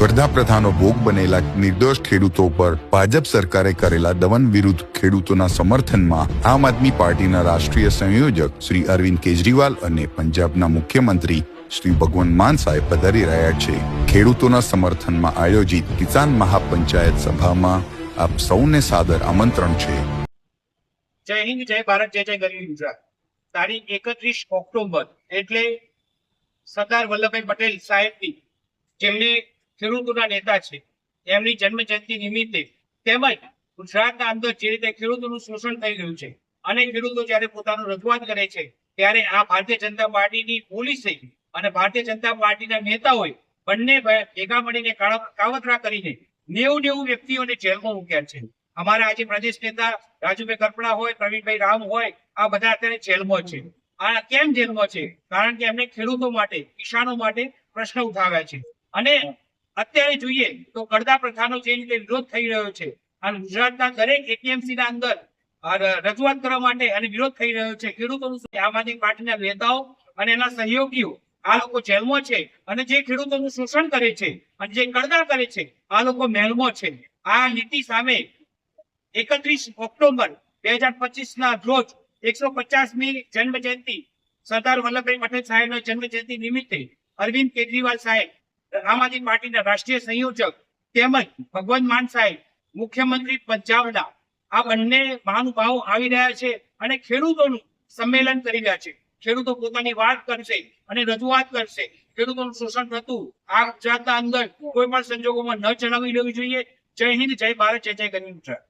વડાપ્રધાનો ભોગ બનેલા નિર્દોષ ખેડૂતો પર ભાજપ સરકારે કરેલા દમન વિરુદ્ધ ખેડૂતોના સમર્થનમાં આમ આદમી પાર્ટીના રાષ્ટ્રીય સંયોજક શ્રી અરવિંદ કેજરીવાલ અને પંજાબના મુખ્યમંત્રી શ્રી ભગવાન માન સાહેબ પધારી રહ્યા છે. ખેડૂતોના સમર્થનમાં આયોજિત કિસાન મહાપંચાયત સભામાં આપ સૌને સાદર આમંત્રણ છે. જય હિન્દ, જય ભારત, જય જય ગરીબ ગુજરાત. તારીખ એકત્રીસ ઓક્ટોબર એટલે સરદાર વલ્લભભાઈ પટેલ સાહેબની જેમણે ખેડૂતોના નેતા છે. એમની જન્મ જયંતિ નિમિત્તે તેમજ ગુજરાતના અંદર જે રીતે ખેડૂતોનું શોષણ થઈ રહ્યું છે અને ખેડૂતો જ્યારે પોતાનું રજૂઆત કરે છે, ત્યારે આ ભારતીય જનતા પાર્ટીની પોલીસે અને ભારતીય જનતા પાર્ટીના નેતાઓએ બંને ભેગા મળીને કાવતરા કરીને નેવું નેવું વ્યક્તિઓને જેલમાં મૂક્યા છે. અમારા આજે પ્રદેશ નેતા રાજુભાઈ કરપડા હોય, પ્રવીણભાઈ રામ હોય, આ બધા અત્યારે જેલમાં છે. આ કેમ જેલમાં છે? કારણ કે એમને ખેડૂતો માટે, કિસાનો માટે પ્રશ્ન ઉઠાવ્યા છે. અને અત્યારે જોઈએ તો કરદા પ્રથાનો જે રીતે વિરોધ થઈ રહ્યો છે. અને ગુજરાતના દરેક એપીએમસી ના અંદર રજૂઆત કરવા માટે અને વિરોધ થઈ રહ્યો છે. ખેડૂતોનું? આમ આદમી પાર્ટીના નેતાઓ અને એના સહયોગીઓ આ લોકો જેલમાં છે અને જે ખેડૂતોનું શોષણ કરે છે અને જે કડદા કરે છે, આ લોકો મહેલમાં છે. આ નીતિ સામે એકત્રીસ ઓક્ટોબર બે હજાર પચીસ ના રોજ એકસો પચાસમી જન્મ જયંતિ સરદાર વલ્લભભાઈ પટેલ સાહેબના જન્મ જયંતિ નિમિત્તે અરવિંદ કેજરીવાલ સાહેબ આમ આદમી પાર્ટીના રાષ્ટ્રીય સંયોજક તેમજ ભગવાન માન સાહેબ, મુખ્યમંત્રી પંજાબના આ બંને મહાનુભાવો આવી રહ્યા છે અને ખેડૂતોનું સંમેલન કરી રહ્યા છે. ખેડૂતો પોતાની વાત કરશે અને રજૂઆત કરશે. ખેડૂતોનું શોષણ થતું આ ગુજરાતના અંદર કોઈ પણ સંજોગોમાં ન જણાવી લેવું જોઈએ. જય હિન્દ, જય ભારત, જય જય ગરીબ ગુજરાત.